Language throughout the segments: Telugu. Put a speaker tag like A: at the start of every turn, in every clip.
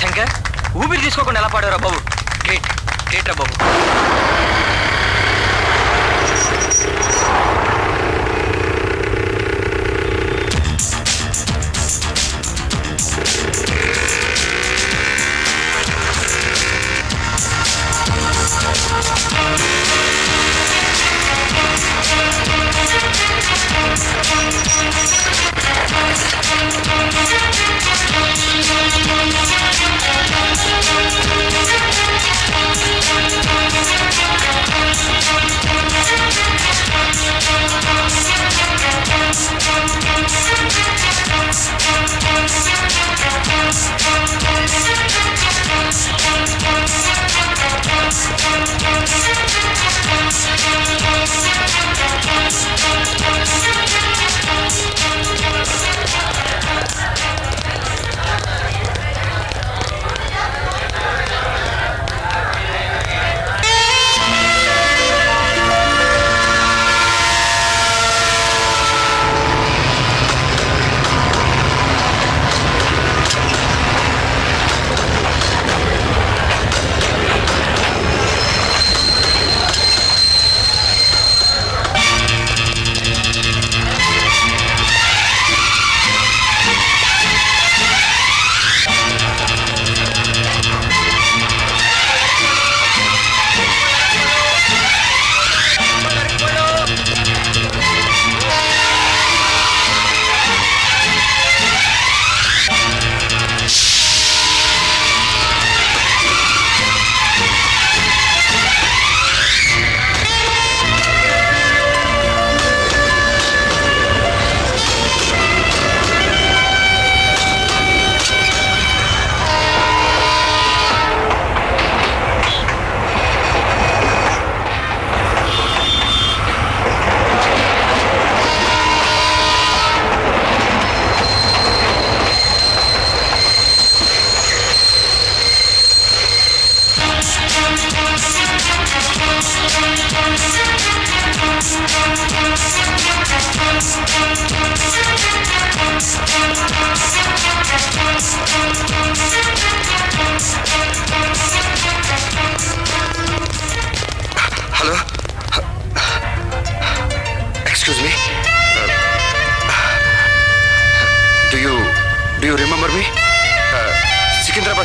A: శంకర్ ఊపిరి తీసుకోకుండా ఎలా పాడారా బాబు? గ్రేట్ గ్రేట్ రా బాబు.
B: హలో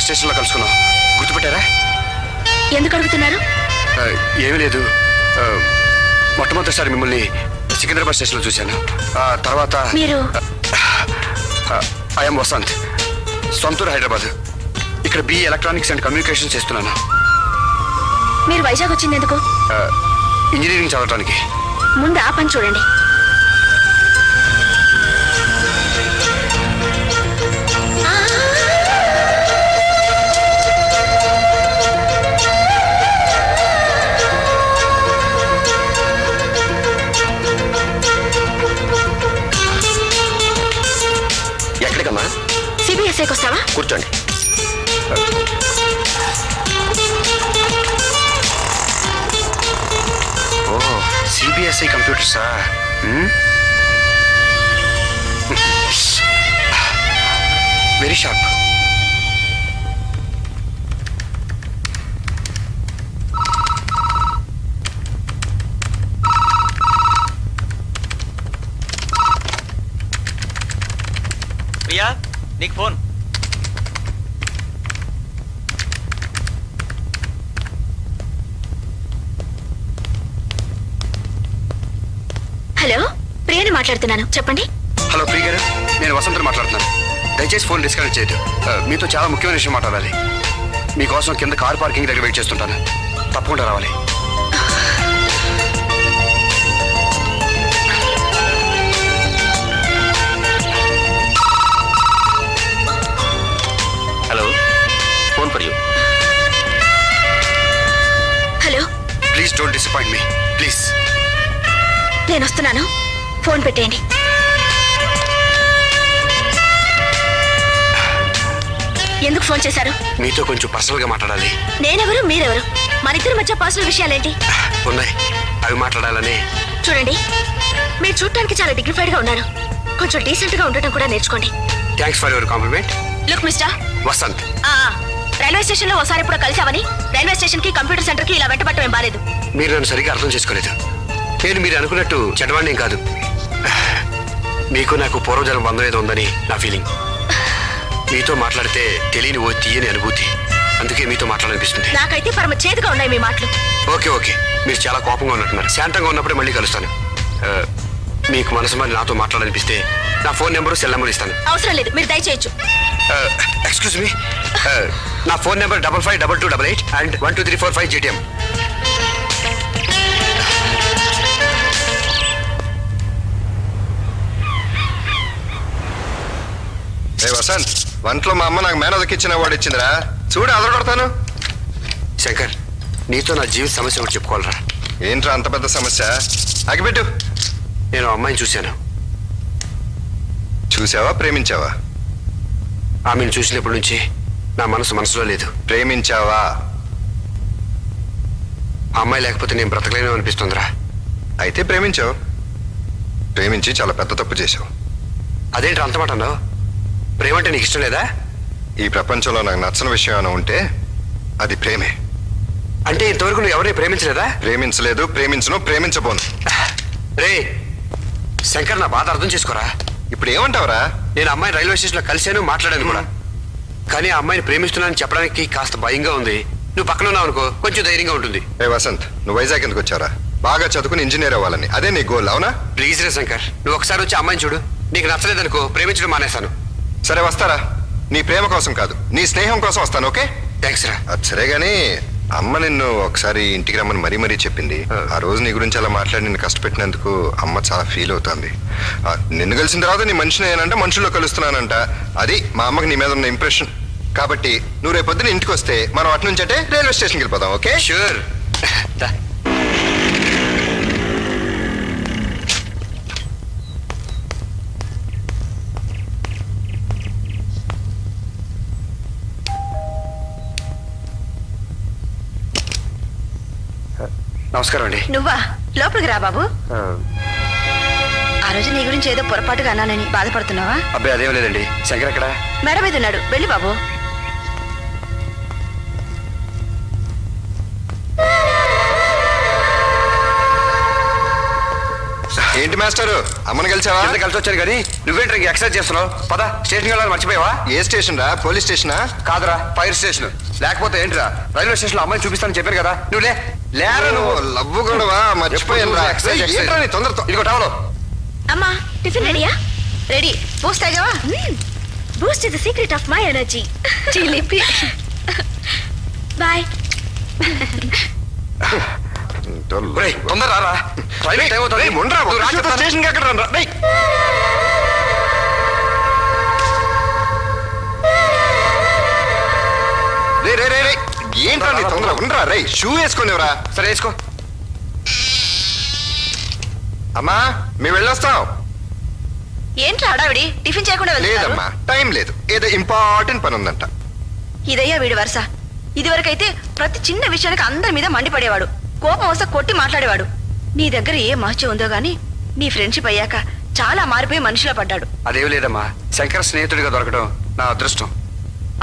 B: స్టేషన్లో కలుసుకున్నాం గుర్తుపెట్టారా?
C: ఎందుకు అడుగుతున్నారు?
B: ఏమీ లేదు. మొట్టమొదటిసారి మిమ్మల్ని సికింద్రాబాద్ స్టేషన్లో చూశాను. ఆ తర్వాత
C: మీరు?
B: ఐఎమ్ వసంత్. సొంతూరు హైదరాబాద్. ఇక్కడ బి ఎలక్ట్రానిక్స్ అండ్ కమ్యూనికేషన్ చేస్తున్నాను.
C: మీరు వైజాగ్ వచ్చింది ఎందుకు?
B: ఇంజనీరింగ్ చదవడానికి
C: ముందు ఆ పని చూడండి. వస్తావా
B: కూర్చోండి. ఓ సిబిఎస్ఈ కంప్యూటర్సా వెరీ షార్ప్
C: మాట్లాడుతున్నాను చెప్పండి.
B: హలో ప్రియ గారు. నేను వసంత్ మాట్లాడుతున్నాను. దయచేసి ఫోన్ డిస్కనెక్ట్ చేయదు మీతో చాలా ముఖ్యమైన విషయం మాట్లాడాలి. మీకోసం కింద కార్ పార్కింగ్ దగ్గర వెయిట్ చేస్తుంటాను. తప్పకుండా రావాలి.
D: Hello phone for you.
C: Hello.
B: Please don't disappoint me. Please.
C: నేను వస్తున్నాను. ఫోన్ పెట్టేయండి. ఎందుకు ఫోన్ చేశారు?
B: మీతో కొంచెం పర్సనల్గా మాట్లాడాలి.
C: నేనెవరు? మీరెవరు? మన ఇద్దరి మధ్య పర్సనల్ విషయాలేంటి?
B: ఉన్నాయి. అవి మాట్లాడాలని.
C: చూడండి. మీరు చూడటానికి చాలా డిగ్నిఫైడ్గా ఉన్నారు. కొంచెం డీసెంట్గా ఉండటం కూడా నేర్చుకోండి.
B: Thanks for your compliment
C: look mister
B: Vasanth.
C: ఆ, రైల్వే స్టేషన్లో ఒకసారి ఇప్పుడు కలిసావని రైల్వే స్టేషన్కి కంప్యూటర్ సెంటర్కి ఇలా వెంటబట్టం ఏం బాలేదు.
B: మీరు నన్ను సరిగ్గా అర్థం చేసుకోలేదు. నేను మీరు అనుకున్నట్టు చెడ్డవాణ్ణేం కాదు. మీకు నాకు పూర్వజన్మ బంధం ఏదో ఉందని నా ఫీలింగ్ మీతో మాట్లాడితే తెలియని ఓ తీయని అనుభూతి. అందుకే మీతో మాట్లాడాలనిపిస్తుంది.
C: నాకైతే పరమ చేదుగా ఉన్నాయి మీ మాటలు.
B: Okay okay. మీరు చాలా కోపంగా ఉన్నట్టున్నారు శాంతంగా ఉన్నప్పుడే మళ్ళీ కలుస్తాను. మీకు మనసు మరి నాతో మాట్లాడాలనిపిస్తే నా ఫోన్ నెంబరు సెల్ నెంబర్ ఇస్తాను.
C: అవసరం లేదు మీరు దయచేయచ్చు.
B: ఎక్స్క్యూజ్ మీ నా phone number double five double two double eight and one two three four five GTM
E: A Vasanth వంటలో మా అమ్మ నాకు మేనదకి ఇచ్చిన వాడు ఇచ్చిందిరా. చూడు అదరగొడతాను.
B: శంకర్ నీతో నా జీవిత సమస్య ఒకటి చెప్పుకోవాలరా.
E: ఏంట్రా అంత పెద్ద సమస్య? అగిపెట్టు
B: నేను అమ్మాయిని చూశాను.
E: చూసావా ప్రేమించావా?
B: ఆమెను చూసినప్పటి నుంచి నా మనసు మనసులో లేదు.
E: ప్రేమించావా?
B: ఆ అమ్మాయి లేకపోతే నేను బ్రతకలేను అనిపిస్తుందిరా.
E: అయితే ప్రేమించావు. ప్రేమించి చాలా పెద్ద తప్పు చేశావు.
B: అదేంటి అంత మాట అన్నావు? ప్రేమంటే నీకు ఇష్టం లేదా?
E: ఈ ప్రపంచంలో నాకు నచ్చని విషయం ఏమైనా ఉంటే అది ప్రేమే.
B: అంటే ఇంతవరకు నువ్వు ఎవరిని ప్రేమించలేదా?
E: ప్రేమించలేదు ప్రేమించను ప్రేమించబోను.
B: రే శంకర్ నా బాధ అర్థం చేసుకోరా.
E: ఇప్పుడు ఏమంటావురా?
B: నేను అమ్మాయిని రైల్వే స్టేషన్లో కలిశాను మాట్లాడాను కూడా. కానీ ఆ అమ్మాయిని ప్రేమిస్తున్నానని చెప్పడానికి కాస్త భయంగా ఉంది. నువ్వు పక్కన ఉన్నావు అనుకో కొంచెం ధైర్యంగా ఉంటుంది.
E: ఏ వసంత్ నువ్వు వైజాగ్ ఎందుకు వచ్చారా బాగా చదువుకుని ఇంజనీర్ అవ్వాలని. అదే నీ గోల్ అవునా?
B: ప్లీజ్ రే శంకర్ నువ్వు ఒకసారి వచ్చి అమ్మాయిని చూడు. నీకు నచ్చలేదనుకో ప్రేమించడం మానేశాను.
E: సరే వస్తారా? నీ ప్రేమ కోసం కాదు నీ స్నేహం కోసం వస్తాను ఓకే?
B: థ్యాంక్స్ రా.
E: అది సరే గాని అమ్మ నిన్ను ఒకసారి ఇంటికి రమ్మని మరీ మరీ చెప్పింది. ఆ. రోజు నీ గురించి అలా మాట్లాడి నిన్ను కష్టపెట్టినందుకు అమ్మ చాలా ఫీల్ అవుతుంది. ఆ, నిన్ను కలిసిన తర్వాత నీ మనిషిని నేనంటే మనుషుల్లో కలుస్తున్నానంట. అది మా అమ్మకి నీ మీద ఉన్న ఇంప్రెషన్ కాబట్టి నువ్వు రేపు పొద్దున ఇంటికి వస్తే మనం అటు నుంచి అంటే రైల్వే స్టేషన్కి వెళ్ళిపోదాం ఓకే?
B: షూర్ నమస్కారం అండి.
C: నువ్వా? లోపలికి రా బాబు. ఆ. రోజు నీ గురించి ఏదో పొరపాటుగా అన్నానని బాధపడుతున్నావా?
B: అబ్బాయి అదేం లేదండి. శంకర్ ఎక్కడ?
C: మేడ మీద ఉన్నాడు. వెళ్ళి బాబు.
E: ఏంటి మాస్టారు? అమ్మని కలిసావా?
B: కింద కలిసి వచ్చాను కానీ నువ్వేంటి ఇంక ఎక్సర్సైజ్ చేస్తున్నావు. పద స్టేషన్కి వెళ్ళాలని మర్చిపోయావా?
E: ఏ స్టేషన్ రా పోలీస్ స్టేషనా?
B: కాదురా. Fire station. లేకపోతే ఏంటిరా? రైల్వే స్టేషన్లో అమ్మాయిని చూపిస్తానని చెప్పాను కదా. నువ్వు లే. లేరా నువ్వు
E: లవ్వు గొడవా? మర్చిపోయాను రా
B: ఎక్సర్సైజ్, ఎక్సర్సైజ్.
E: ఏంట్రా నీ తొందరతో?
B: ఇదిగో టవలో.
C: అమ్మా టిఫిన్ రెడీయా?
F: Ready. Boost తాగావా?
C: Boost is the secret of my energy.
F: చిలిపి.
C: బాయ్.
E: స్టేషన్కి ఎక్కడ రా, ఏంట్రా నీ తొందర? ఉండరా రే షూ వేసుకునేవరా?
B: సరే వేసుకో.
E: అమ్మా మేము వెళ్ళొస్తాం.
F: ఏంట్రా హడావిడి? టిఫిన్ చేయకుండా
E: లేదమ్మా టైం లేదు. ఏదో ఇంపార్టెంట్ పని ఉందంట.
F: ఇదయ్యా వీడి వరుస. ఇదివరకైతే ప్రతి చిన్న విషయానికి అందరి మీద మండిపడేవాడు. కోపం వస్తే కొట్టి మాట్లాడేవాడు. నీ దగ్గర ఏ మహత్యం ఉందో గాని నీ ఫ్రెండ్షిప్ అయ్యాక చాలా మారిపోయి మనిషిలో పడ్డాడు.
B: అదేం లేదమ్మా. శంకర్ స్నేహితుడిగా దొరకడం నా అదృష్టం.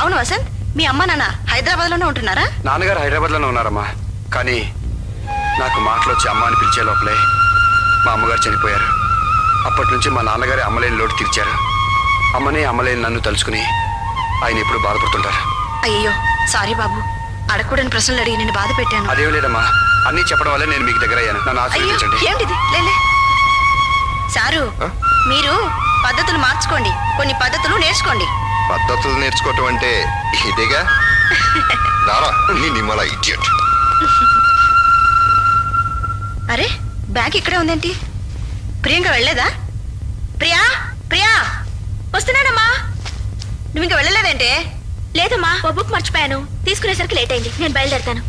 F: అవును వసంత్ మీ అమ్మ నాన్న హైదరాబాద్లోనే ఉంటున్నారా?
B: నాన్నగారు హైదరాబాద్లోనే ఉన్నారమ్మా. కానీ నాకు మాటలు వచ్చి అమ్మ అని పిలిచే లోపలే మా అమ్మగారు చనిపోయారు. అప్పటి నుంచి మా నాన్నగారి అమ్మలేని లోటు తీర్చారు. అమ్మనే అమ్మలేని నన్ను తలుచుకుని ఆయన ఎప్పుడు బాధపడుతుంటారు.
F: అయ్యో సారీ బాబు. అడగకూడని ప్రశ్నలు అడిగి నేను బాధ పెట్టాను.
B: అదేం లేదమ్మా. అన్నీ చెప్పడం వల్లే నేను మీకు దగ్గర అయ్యాను. నన్ను
F: అయ్యో
B: ఆశీర్వదించండి.
F: ఏమిటిది లేలే సారు
E: ఆ?
F: మీరు పద్ధతులు మార్చుకోండి. కొన్ని పద్ధతులు నేర్చుకోండి.
E: పద్ధతులు నేర్చుకోవటం అంటే ఇదేగా? రారా నీ నిమ్మల ఇడియట్.
F: అరే బ్యాగ్ ఇక్కడే ఉందేంటి? ప్రియాంక వెళ్ళలేదా? ప్రియా ప్రియా
C: వస్తున్నానమ్మా.
F: నువ్వు ఇంకా వెళ్ళలేదంటే?
C: లేదమ్మా ఓ బుక్ మర్చిపోయాను. తీసుకునేసరికి లేట్ అయింది. నేను బయలుదేరుతాను.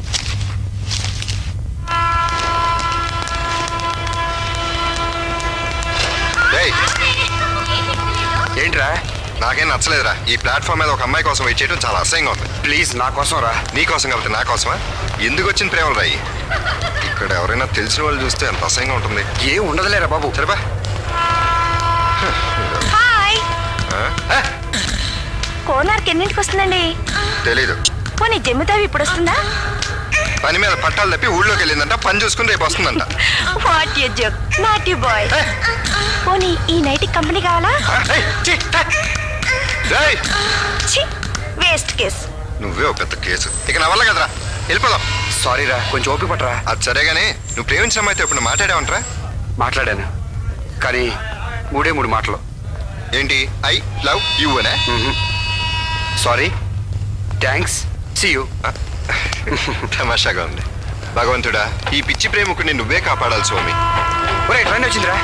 B: ఏంట్రా?
E: నాకేం నచ్చలేదురా. ఈ ప్లాట్ఫామ్ మీద ఒక అమ్మాయి కోసం వెయిట్ చేయడం చాలా అసహ్యంగా ఉంది.
B: ప్లీజ్ నా కోసం రా.
E: నీ కోసం కాబట్టి నా కోసమా? ఎందుకు వచ్చింది ప్రేమలు రాయి ఇక్కడ ఎవరైనా తెలిసిన వాళ్ళు చూస్తే ఎంత అసహ్యంగా ఉంటుంది.
B: ఏం ఉండదులేరా బాబు.
E: సరేపా
C: హాయ్. కోనార్కి ఎన్నింటికి వస్తుందండి?
E: తెలీదు.
C: పోనీ జమ్మితావి ఇప్పుడు వస్తుందా?
E: పని మీద పట్టాలు తప్పి ఊళ్ళోకి వెళ్ళిందంట పని చూసుకుని రేపు వస్తుందంట.
C: What you joke not you boy పోనీ ఈ నైట్ కంపెనీ కావాలా?
B: ఏయ్, ఛీ,
C: వేస్ట్ కేస్
E: నువ్వే ఒక పెద్ద కేసు. ఇక నా వల్ల కదరా? వెళ్ళిపోదాం.
B: సారీ రా కొంచెం ఓపిక పట్టరా.
E: అది సరే గానీ నువ్వు ప్రేమించిన అమ్మాయితో ఇప్పుడు మాట్లాడావంటరా?
B: మాట్లాడాను. కానీ మూడే మూడు మాటలు.
E: ఏంటి? ఐ లవ్ యూ అనే?
B: సారీ థ్యాంక్స్ సి యూ
E: తమాషాగా ఉంది. భగవంతుడా ఈ పిచ్చి ప్రేమకుని నువ్వే కాపాడాలి స్వామి.
B: ఒరే వచ్చిందిరా.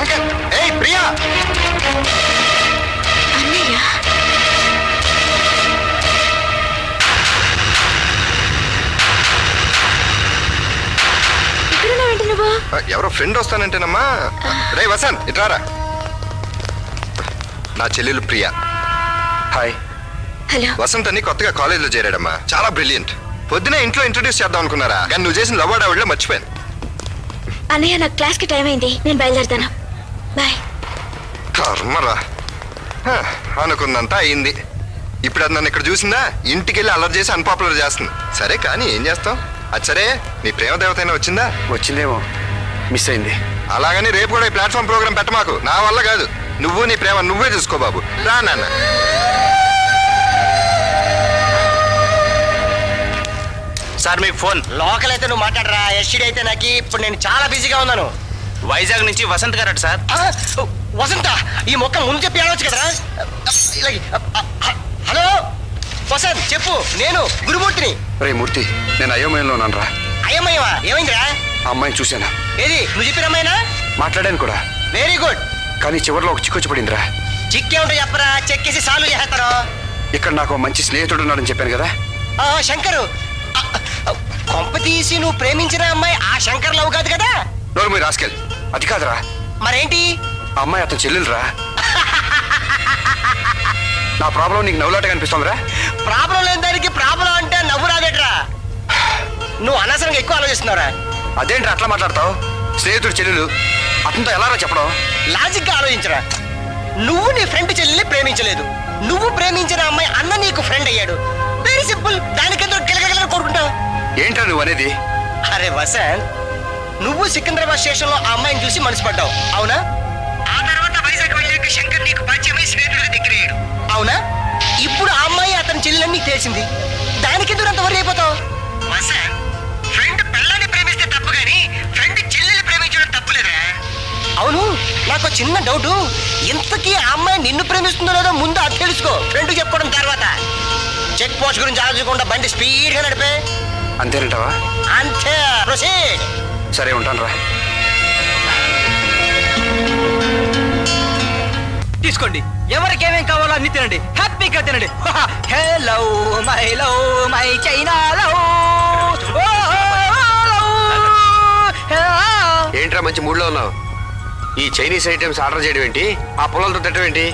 E: శంకర్ ఏయ్ ప్రియా!
C: అన్నయ్య. ఇక్కడున్నావేంటి నువ్వు?
E: ఆ, ఎవరో ఫ్రెండ్ వస్తానంటేనమ్మా. రే వసంత్ ఇట్రారా నా చెల్లెలు ప్రియా.
B: హాయ్.
C: హలో.
E: వసంత్ అని కొత్తగా కాలేజీలో చేరాడమ్మా. చాలా బ్రిలియంట్. పొద్దునే ఇంట్లో ఇంట్రొడ్యూస్ చేద్దాం అనుకున్నారా? కానీ నువ్వు చేసిన లవ్ ఆవిడలో మర్చిపోయాను.
C: అన్నయ్య నాకు క్లాస్కి టైం అయింది. నేను బయలుదేరుతాను. బాయ్.
E: కర్మరా. హ, అనుకున్నంతా అయింది. ఇప్పుడు అది నన్ను ఇక్కడ చూసిందా? ఇంటికి వెళ్ళి అలర్ట్ చేసి అన్పాపులర్ చేస్తుంది. సరే కానీ ఏం చేస్తాం? అది సరే నీ ప్రేమ దేవత అయినా వచ్చిందా?
B: వచ్చిందేమో. మిస్ అయింది.
E: అలాగని రేపు కూడా ఈ ప్లాట్ఫామ్ ప్రోగ్రామ్ పెట్టమాకు. నా వల్ల కాదు. నువ్వు నీ ప్రేమ నువ్వే చూసుకో బాబు. రా నాన్న.
A: సార్ మీకు ఫోన్. లోకల్ అయితే నువ్వు మాట్లాడరా. ఎస్టీడీ అయితే నాకు. ఇప్పుడు నేను చాలా బిజీగా ఉన్నాను. వైజాగ్ నుంచి వసంత్ గారు అట సార్. వసంత ఈ మొక్క ముందు చెప్పి ఆడవచ్చు కదరా? ఇలాగే హలో? వసంత్ చెప్పు నేను గురుమూర్తిని.
B: రే మూర్తి నేను అయోమయంలో ఉన్నాను రా
A: అయ్యమ్మయ్యవా ఏమైందిరా
B: అమ్మాయిని చూశాను.
A: ఏది నువ్వు చెప్పిన అమ్మాయినా?
B: మాట్లాడాను కూడా.
A: వెరీ గుడ్
B: కానీ చివరిలో ఒక చిక్కొచ్చి పడిందిరా.
A: చిక్కే ఉంటే చెప్పరా? చెక్కేసి సాల్వ్ చేస్తారు
B: ఇక్కడ నాకు మంచి స్నేహితుడు ఉన్నాడని చెప్పాను కదా.
A: ఆ, శంకరు కొంప తీసి నువ్వు ప్రేమించిన అమ్మాయి ఆ శంకర్ లవ్ కాదు కదా?
B: నోరు మీరు రాసుకెళ్ళి. అది కాదురా.
A: మరేంటి?
B: ఆ అమ్మాయి అతను చెల్లెలురా. నా ప్రాబ్లం నీకు నవ్వులాట కనిపిస్తోందిరా
A: ప్రాబ్లం లేని దానికి ప్రాబ్లం అంటే నవ్వు రాదేట్రా. నువ్వు అనవసరంగా ఎక్కువ ఆలోచిస్తున్నావురా.
B: అదేంటి అట్లా మాట్లాడతావు? స్నేహితుడు చెల్లెలు అతనితో ఎలారా చెప్పడం?
A: లాజిక్గా ఆలోచించరా. నువ్వు నీ ఫ్రెండ్ చెల్లెల్ని ప్రేమించలేదు. నువ్వు ప్రేమించిన అమ్మాయి అన్న నీకు ఫ్రెండ్ అయ్యాడు. వెరీ సింపుల్ దానికెందుకు గిలగల కోరుకుంటావు
B: ఏంట్రా నువ్వు అనేది?
A: అరే వసంత్ నువ్వు సికింద్రాబాద్ స్టేషన్లో ఆ అమ్మాయిని చూసి మనసు పడ్డావు అవునా? ఆ తర్వాత వైజాగ్ వెళ్ళాక శంకర్ నీకు పరిచయమై స్నేహితుడిగా దగ్గరయ్యాడు. అవునా? ఇప్పుడు ఆ అమ్మాయి అతని చెల్లెలని నీకు తెలిసింది. దానికి ఎందుకు అంత వరి అయిపోతావు? ఫ్రెండ్ పిల్లని ప్రేమిస్తే తప్పు కానీ ఫ్రెండ్ చెల్లెల్ని ప్రేమించడం తప్పు లేదా అవును నాకు చిన్న డౌట్. ఇంతకీ ఆ అమ్మాయి నిన్ను ప్రేమిస్తుందో లేదో ముందు అది తెలుసుకో. ఫ్రెండ్ చెప్పుకోవడం తర్వాత. చెక్ పోస్ట్ గురించి ఆలోచించకుండా బండి స్పీడ్గా నడిపే.
B: అంతేనంటావా?
A: అంతే ప్రొసీడ్.
B: సరే ఉంటాను రా
G: తీసుకోండి. ఎవరికి ఏమేం కావాలో అన్ని తినండి. హ్యాపీగా తినండి. Hello my love my China love
B: ఏంట్రా మంచి మూడ్లో ఉన్నావు? ఈ చైనీస్ ఐటమ్స్ ఆర్డర్ చేయడం ఏంటి? ఆ పొలాలతో తిట్టడం ఏంటి?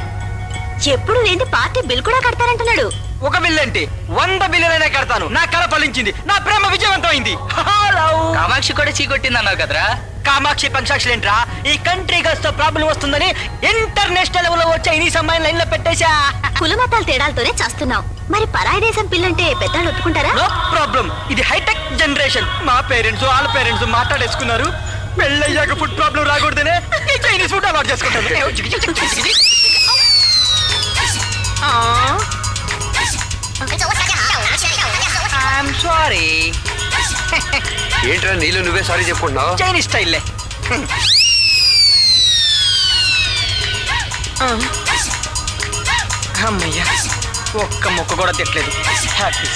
C: ఎప్పుడు లేని పార్టీ బిల్ కూడా కడతారంటున్నాడు.
G: ఒక బిల్ ఏంటి? వంద బిల్లులైనా కడతాను. నా కళ ఫలించింది. నా ప్రేమ హలో. కామాక్షి కూడా చీకొట్టింది అన్నావు కదరా? కామాక్షి పంచాక్షి ఏంట్రా ఈ కంట్రీ గస్తో ప్రాబ్లం వస్తుందని ఇంటర్నేషనల్ లెవెల్లో వచ్చే ఈ సమయం లైన్లో పెట్టేశా.
C: కులమతాల తేడాలతోనే చేస్తున్నావు. మరి పరాయి దేశం పిల్లంటే పెద్దలు ఒప్పుకుంటారా?
G: No problem. ఇది హైటెక్ జనరేషన్. మా పేరెంట్స్ వాళ్ళ పేరెంట్స్ మాట్లాడేసుకున్నారు. పెళ్ళయ్యాక ఫుడ్ ప్రాబ్లం రాకూడదనే ఈ చైనీస్ ఫుడ్ అలవాటు చేసుకుంటారు. I'm sorry.
B: ఏంట్రా నీళ్ళు నువ్వే సారీ చెప్పుకుంటున్నావు?
G: చైనీస్ స్టైల్లే. అమ్మయ్యా ఒక్క మొక్క కూడా తిట్టలేదు. Happy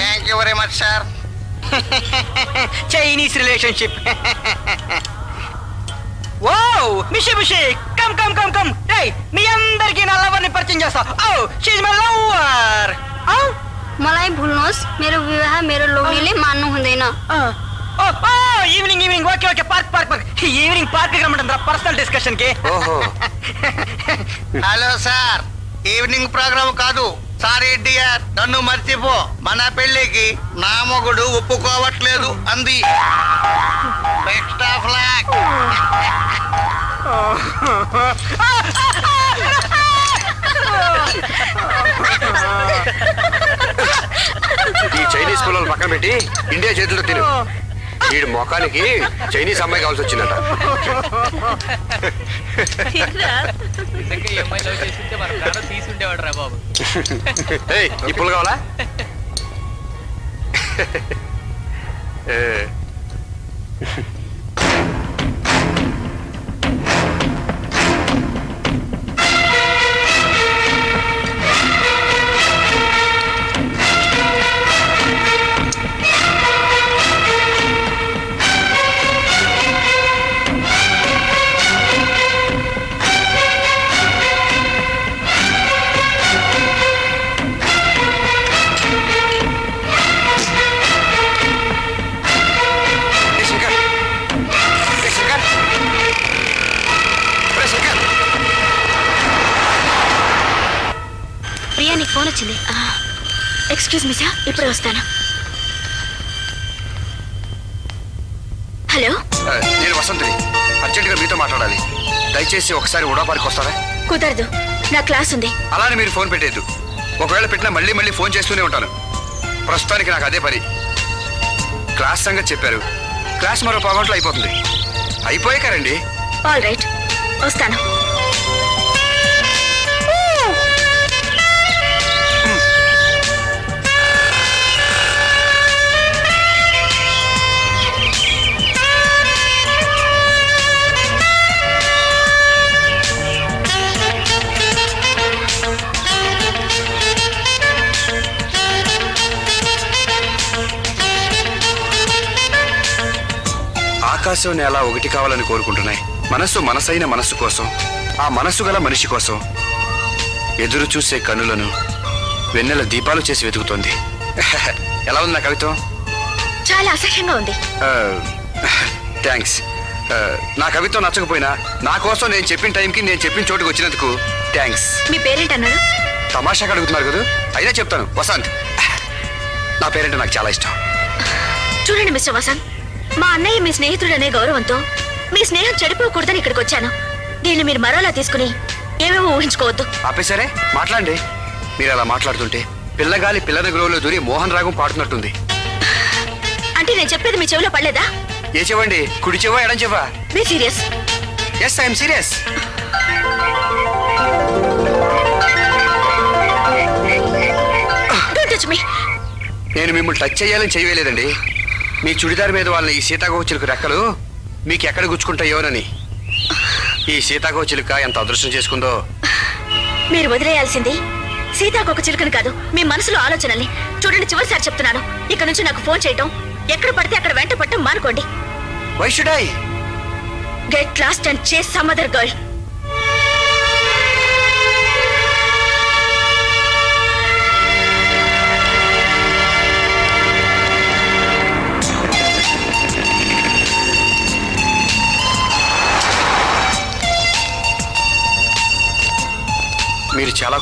A: thank you very much sir
G: Chinese relationship. Wow మిషి మిషి కమ్ కమ్ కమ్ కమ్. రేయ్ మీ పరిచయం చేస్తా ఓ షీజ్ మై లవర్
H: मलाई भुल्नुहोस् मेरो विवाह मेरो लोग्नेले मान्नु हुँदैन
G: ఓ ఓ evening evening okay okay park park park evening park రమ్మంటారా పర్సనల్ డిస్కషన్ కి
B: ఓహో
A: హలో సార్ ఈవినింగ్ ప్రోగ్రామ్ కాదు సారీ డియర్ నన్ను మర్చిపో మన పెళ్లికి నా మొగుడు ఒప్పుకోవట్లేదు అంది ఎక్స్ట్రా ఫ్లాగ్
B: ఈ చైనీస్ పిల్లలు పక్కన పెట్టి ఇండియా చేతుల్లో తిను. వీడి మొఖానికి చైనీస్ అమ్మాయి కావాల్సి వచ్చిందట. పుల్ల కావాలా? ఏ, ఏ.
C: ఇప్పుడే వస్తాను. హలో?
B: నేను వసంతుని. అర్జెంటుగా మీతో మాట్లాడాలి. దయచేసి ఒకసారి ఉడాపారికి వస్తారా?
C: కుదరదు. నా క్లాస్ ఉంది.
B: అలానే మీరు ఫోన్ పెట్టేద్దు ఒకవేళ పెట్టినా మళ్ళీ మళ్ళీ ఫోన్ చేస్తూనే ఉంటాను. ప్రస్తుతానికి నాకు అదే పని. క్లాస్ సంగతి చెప్పారు. క్లాస్ మరో పావుగంటలో అయిపోతుంది. అయిపోయాక రండి.
C: ఆల్ రైట్ వస్తాను.
B: ఆకాశం నేల ఒకటి కావాలని కోరుకుంటున్నాయి. మనస్సు మనసైన మనస్సు కోసం ఆ మనస్సు గల మనిషి కోసం ఎదురు చూసే కనులను వెన్నెల దీపాలు చేసి వెతుకుతోంది. ఎలా ఉంది నా కవిత్వం
C: చాలా అసహ్యంగా ఉంది.
B: థ్యాంక్స్ నా కవిత్వం నచ్చకపోయినా నా కోసం నేను చెప్పిన టైంకి నేను చెప్పిన చోటుకు వచ్చినందుకు థ్యాంక్స్
C: మీ పేరెంట్ అన్నారు
B: తమాషాగా అడుగుతున్నారు కదా? అయినా చెప్తాను. వసంత్. నా పేరంటే నాకు చాలా ఇష్టం.
C: చూడండి మిస్టర్ వసంత్. మా అన్నయ్య మీ స్నేహితుడనే గౌరవంతో మీ స్నేహం చెడిపోకూడదని ఇక్కడికి వచ్చాను. దీన్ని మీరు మరోలా తీసుకుని ఏమేమో ఊహించుకోవద్దు.
B: ఆపేసరే మాట్లాడండి. మీరు అలా మాట్లాడుతుంటే పిల్లగాలి పిల్లన గ్రోవ్లో దూరి మోహన్ రాగం పాడుతున్నట్టుంది.
C: అంటే నేను చెప్పేది మీ చెవిలో పడలేదా?
B: ఏ చెవండి? కుడి చెవా ఎడం చెవా? Be serious. Yes
C: I'm serious మీ
B: నేను మిమ్మల్ని టచ్ చేయాలని చేయలేదండి. మీ చుడిదార్ మీద వాళ్ళ ఈ సీతాకోచిలుక రెక్కలు మీకు ఎక్కడ గుచ్చుకుంటాయోనని. ఈ సీతాకోచిలుక ఎంత అదృష్టం చేసుకుందో.
C: మీరు వదిలేయాల్సింది సీతాకొక చిలుకని కాదు మీ మనసులో ఆలోచనల్ని. చూడండి చివరిసారి చెప్తున్నాను. ఇక్కడ నుంచి నాకు ఫోన్ చేయటం ఎక్కడ పడితే అక్కడ వెంట పట్టడం మానుకోండి.
B: Why
C: should I get lost and chase some
B: other girl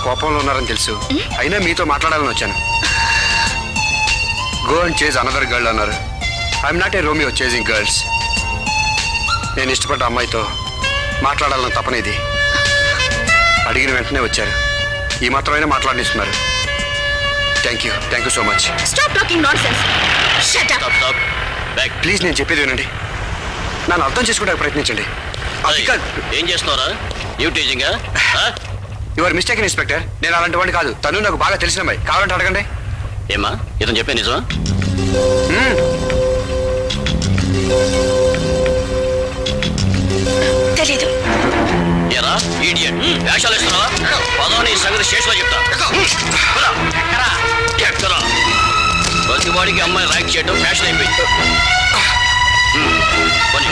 B: కోపంలో ఉన్నారని తెలుసు. అయినా మీతో మాట్లాడాలని వచ్చాను. Go and chase another girl అన్నారు. I'm not a Romeo chasing girls నేను ఇష్టపడ్డ అమ్మాయితో మాట్లాడాలన్న తపనేది అడిగిన వెంటనే వచ్చారు. ఈ మాత్రమైనా మాట్లాడిస్తున్నారు. Thank you thank you so
C: much stop talking nonsense shut up
D: stop stop back
B: please నేను చెప్పేది వినండి. నన్ను అర్థం చేసుకోవడానికి ప్రయత్నించండి.
D: ఏం చేస్తున్నారా new teaching
B: your mistake inspector నేను అలాంటి వాడిని కాదు. తను నాకు బాగా తెలిసిన అమ్మాయి. కావాలంటే అడగండి.
D: ఏమా ఇతను చెప్పే నిజమా?
C: తెలీదు.
D: ఎరా ఈడియట్ వేషాలు ఇస్తున్నావా పదవని సంగతి స్టేషన్లో చెప్తా. పద. ఎక్కరా? ప్రతి వాడికి అమ్మాయి రైక్ చేయడం ఫ్యాషన్ అయిపోయింది. హ్మ్, పోనీ.